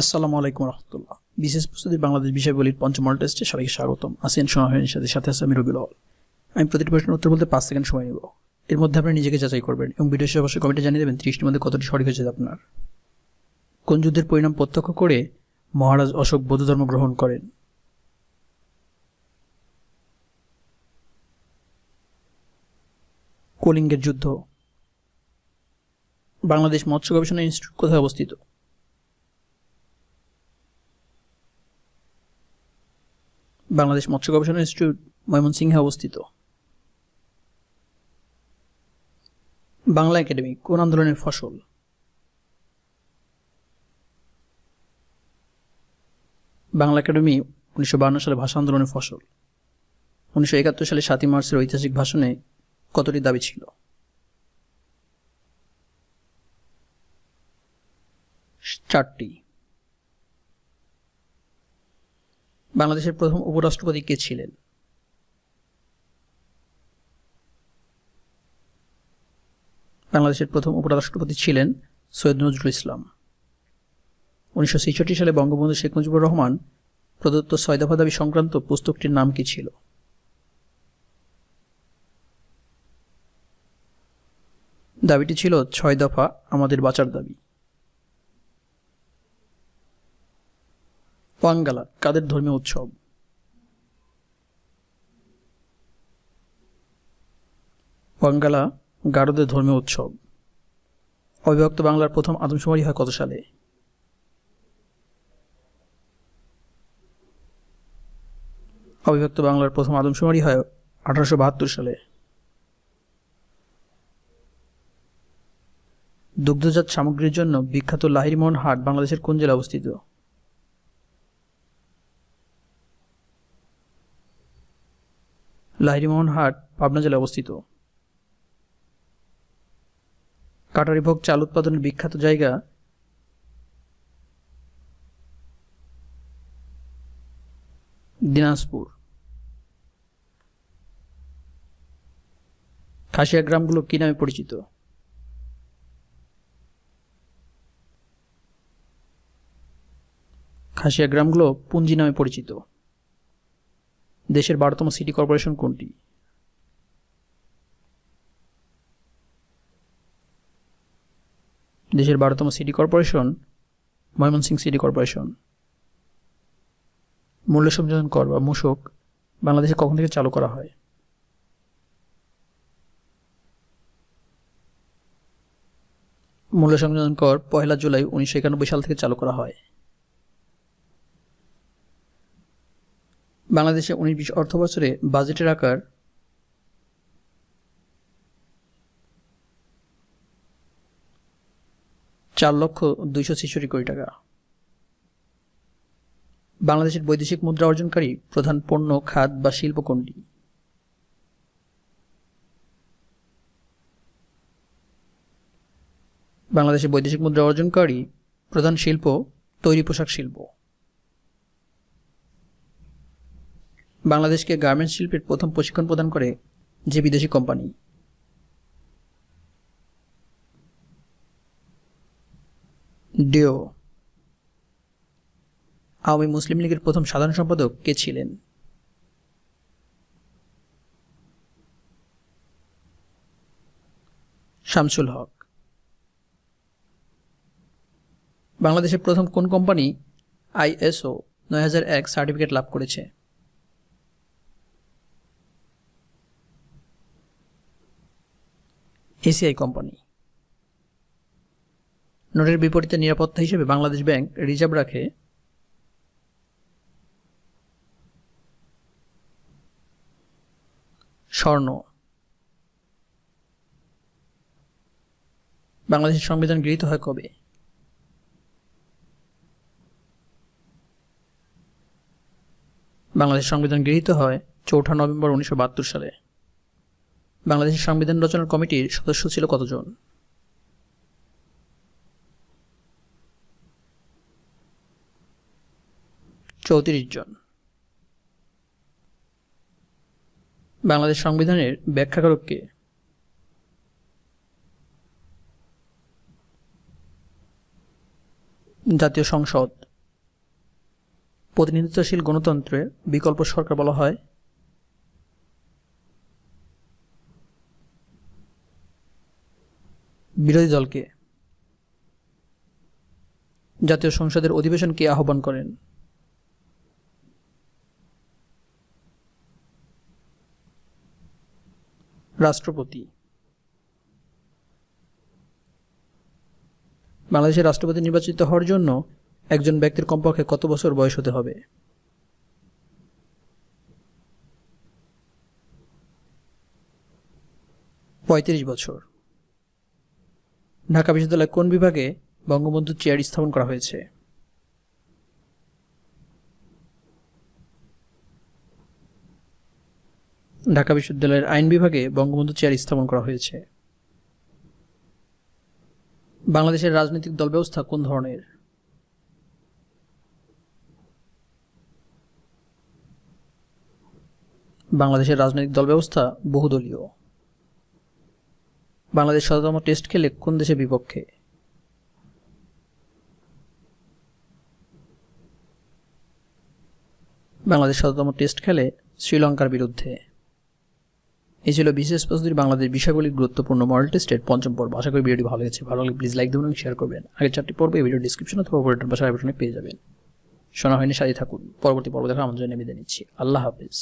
আসসালামু আলাইকুম রহমতুল্লাহ। বিশেষ প্রস্তুতি বাংলাদেশ বিষয়বলির পঞ্চম মডেল টেস্টে সবাইকে স্বাগতম। আসিয়ান সোনাহের সাথে সাথে আছে আমি আওয়াল। আমি প্রতিটি প্রশ্নের উত্তর বলতে পাঁচ সেকেন্ড সময় নেব। এর মধ্যে আপনি নিজেকে যাচাই করবেন এবং ভিডিও শেষে অবশ্যই কমেন্টে জানিয়ে দেবেন ত্রিশটির মধ্যে কতটি সঠিক হয়েছে আপনার। কোন যুদ্ধের পরিণাম প্রত্যক্ষ করে মহারাজ অশোক বৌদ্ধ ধর্ম গ্রহণ করেন? কলিঙ্গের যুদ্ধ। বাংলাদেশ মৎস্য গবেষণা ইনস্টিটিউট কোথায় অবস্থিত? বাংলাদেশ মৎস্য গবেষণা ইনস্টিটিউট ময়মনসিংহে অবস্থিত। বাংলা একাডেমি, কোন আন্দোলনের ফসল? বাংলা একাডেমি, উনিশশো সালে ভাষা আন্দোলনের ফসল। উনিশশো একাত্তর সালে সাতই মার্চের ঐতিহাসিক ভাষণে কতটি দাবি ছিল? চারটি। বাংলাদেশের প্রথম উপরাষ্ট্রপতি কে ছিলেন? বাংলাদেশের প্রথম উপরাষ্ট্রপতি ছিলেন সৈয়দ নজরুল ইসলাম। উনিশশো ছেষট্টি সালে বঙ্গবন্ধু শেখ মুজিবুর রহমান প্রদত্ত ছয় দফা দাবি সংক্রান্ত পুস্তকটির নাম কি ছিল? দাবিটি ছিল ছয় দফা আমাদের বাঁচার দাবি। ওয়াঙ্গালা কাদের ধর্মীয় উৎসব? ওয়াঙ্গালা গারোদের ধর্মীয় উৎসব। অবিভক্ত বাংলার প্রথম আদমশুমারি হয় কত সালে? অবিভক্ত বাংলার প্রথম আদমশুমারি হয় আঠারোশো বাহাত্তর সালে। দুগ্ধজাত সামগ্রীর জন্য বিখ্যাত লাহিরিমোহন হাট বাংলাদেশের কোন জেলায় অবস্থিত? লাহিরিমোহন হাট, পাবনা জেলায় অবস্থিত। কাটারিভোগ চাল উৎপাদনের বিখ্যাত জায়গা দিনাজপুর। খাসিয়া গ্রামগুলো কি নামে পরিচিত? খাসিয়া গ্রামগুলো পুঞ্জি নামে পরিচিত। দেশের বারোতম সিটি কর্পোরেশন কোনটি? দেশের বারোতম city corporation Mymensingh city corporation. মূল্য সংযোজন কর বা মূসক বাংলাদেশে কখন থেকে চালু করা হয়? মূল্য সংযোজন কর পয়লা জুলাই উনিশশো একানব্বই সাল থেকে চালু করা হয়। বাংলাদেশে উনিশ বিশ অর্থ বছরে বাজেটের আকার চার লক্ষ দুইশো ছেষট্টি কোটি টাকা। বাংলাদেশের বৈদেশিক মুদ্রা অর্জনকারী প্রধান পণ্য খাত বা শিল্প কোনটি? বাংলাদেশের বৈদেশিক মুদ্রা অর্জনকারী প্রধান শিল্প, তৈরি পোশাক শিল্প। বাংলাদেশকে গার্মেন্টস শিল্পের প্রথম প্রশিক্ষণ প্রদান করে যে বিদেশি কোম্পানি। ডিও। আওয়ামী মুসলিম লীগের প্রথম সাধারণ সম্পাদক কে ছিলেন? শামসুল হক। বাংলাদেশের প্রথম কোন কোম্পানি আইএসও নয় হাজার এক সার্টিফিকেট লাভ করেছে? ACI company. নোটের বিপরীতে নিরাপত্তা হিসেবে বাংলাদেশ ব্যাংক রিজার্ভ রাখে স্বর্ণ। বাংলাদেশের সংবিধান গৃহীত হয় কবে? বাংলাদেশ সংবিধান গৃহীত হয় চৌঠা নভেম্বর উনিশশো বাহাত্তর সালে। বাংলাদেশের সংবিধান রচনার কমিটির সদস্য ছিল কতজন? চৌত্রিশ জন। বাংলাদেশ সংবিধানের ব্যাখ্যাকারক কে? জাতীয় সংসদ। প্রতিনিধিত্বশীল গণতন্ত্রের বিকল্প সরকার বলা হয় বিরোধী দলকে জাতীয় সংসদের অধিবেশন কে আহ্বান করেন। রাষ্ট্রপতি। বাংলাদেশের রাষ্ট্রপতি নির্বাচিত হওয়ার জন্য একজন ব্যক্তির কমপক্ষে কত বছর বয়স হতে হবে? পঁয়ত্রিশ বছর। ঢাকা বিশ্ববিদ্যালয় কোন বিভাগে বঙ্গবন্ধু চেয়ার স্থাপন করা হয়েছে? ঢাকা বিশ্ববিদ্যালয়ের আইন বিভাগে বঙ্গবন্ধু চেয়ার স্থাপন করা হয়েছে। বাংলাদেশের রাজনৈতিক দল ব্যবস্থা কোন ধরনের? বাংলাদেশের রাজনৈতিক দল ব্যবস্থা বহুদলীয়। বাংলাদেশ শততম টেস্ট খেলে কোন দেশের বিপক্ষে? বাংলাদেশ শততম টেস্ট খেলে শ্রীলঙ্কার বিরুদ্ধে। এই ছিল বিশেষ প্রস্তুতি বাংলাদেশ বিষয়গুলির গুরুত্বপূর্ণ মডেল টেস্টের পঞ্চম পর্ব। আশা করি ভিডিওটি ভালো লেগেছে। ভালো লাগলে প্লিজ লাইক দেবেন এবং শেয়ার করবেন। আগের চারটি পর্ব এই ভিডিও ডিসক্রিপশন অথবা অপারেটর বাসার আইবটনে পেয়ে যাবেন। শোনা হয়নি সাথে থাকুন। পরবর্তী পর্ব দেখা আমার জন্য নিচ্ছি। আল্লাহ হাফিজ।